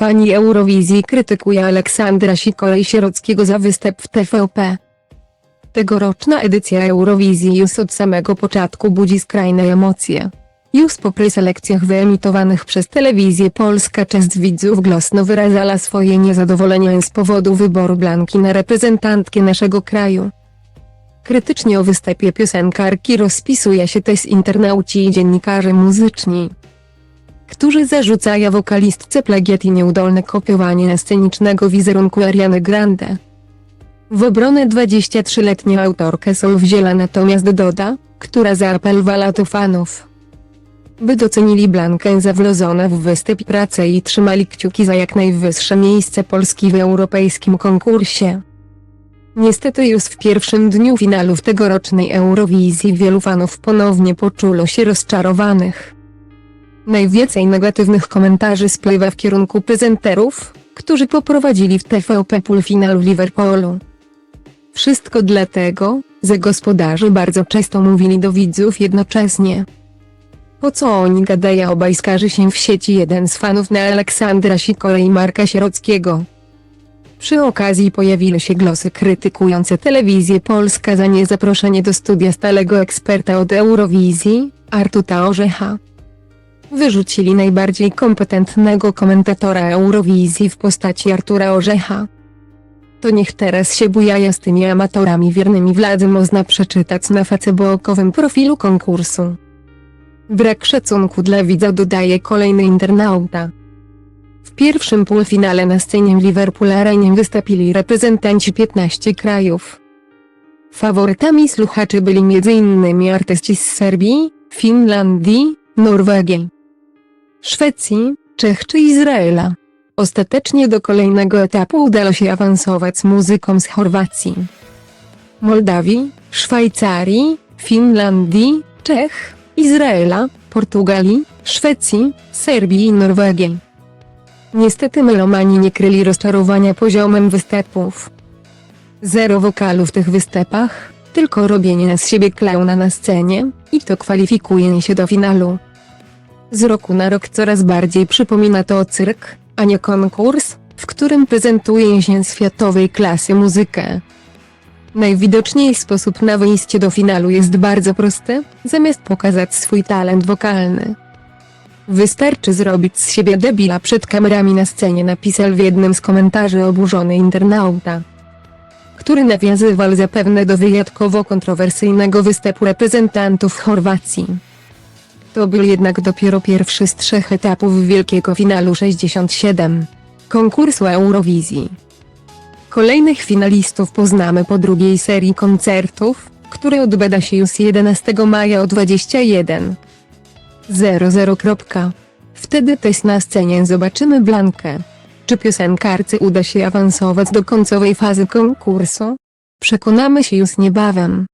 Fani Eurowizji krytykuje Aleksandra Sikoraj-Sierockiego za występ w TVP. Tegoroczna edycja Eurowizji już od samego początku budzi skrajne emocje. Już po preselekcjach wyemitowanych przez telewizję Polska część widzów głośno wyrażała swoje niezadowolenie z powodu wyboru Blanki na reprezentantkę naszego kraju. Krytycznie o występie piosenkarki rozpisuje się też internauci i dziennikarze muzyczni, którzy zarzucają wokalistce plagiat i nieudolne kopiowanie scenicznego wizerunku Ariany Grande. W obronę 23-letnia autorkę Sol wzięła natomiast doda, która zaapelowała do fanów, by docenili Blankę za wlożone w występ pracę i trzymali kciuki za jak najwyższe miejsce Polski w europejskim konkursie. Niestety już w pierwszym dniu finalu w tegorocznej Eurowizji wielu fanów ponownie poczuło się rozczarowanych. Najwięcej negatywnych komentarzy spływa w kierunku prezenterów, którzy poprowadzili w TVP półfinał w Liverpoolu. Wszystko dlatego, że gospodarze bardzo często mówili do widzów jednocześnie. Po co oni gadają obaj skarży się w sieci jeden z fanów na Aleksandra Sikora i Marka Sierockiego. Przy okazji pojawiły się głosy krytykujące telewizję Polska za niezaproszenie do studia stałego eksperta od Eurowizji, Artuta Orzecha. Wyrzucili najbardziej kompetentnego komentatora Eurowizji w postaci Artura Orzecha. To niech teraz się bujaja z tymi amatorami wiernymi władzy można przeczytać na facebookowym profilu konkursu. Brak szacunku dla widza dodaje kolejny internauta. W pierwszym półfinale na scenie w Liverpool Arenie wystąpili reprezentanci 15 krajów. Faworytami słuchaczy byli m.in. artyści z Serbii, Finlandii, Norwegii, Szwecji, Czech czy Izraela. Ostatecznie do kolejnego etapu udało się awansować z muzyką z Chorwacji, Mołdawii, Szwajcarii, Finlandii, Czech, Izraela, Portugalii, Szwecji, Serbii i Norwegii. Niestety melomani nie kryli rozczarowania poziomem występów. Zero wokalu w tych występach, tylko robienie z siebie klauna na scenie, i to kwalifikuje się do finalu. Z roku na rok coraz bardziej przypomina to cyrk, a nie konkurs, w którym prezentuje się światowej klasy muzykę. Najwidoczniej sposób na wyjście do finalu jest bardzo prosty, zamiast pokazać swój talent wokalny. Wystarczy zrobić z siebie debila przed kamerami na scenie napisał w jednym z komentarzy oburzony internauta, który nawiązywał zapewne do wyjątkowo kontrowersyjnego występu reprezentantów Chorwacji. To był jednak dopiero pierwszy z trzech etapów wielkiego finalu 67 konkursu Eurowizji. Kolejnych finalistów poznamy po drugiej serii koncertów, które odbędzie się już 11 maja o 21.00. Wtedy też na scenie zobaczymy Blankę. Czy piosenkarce uda się awansować do końcowej fazy konkursu? Przekonamy się już niebawem.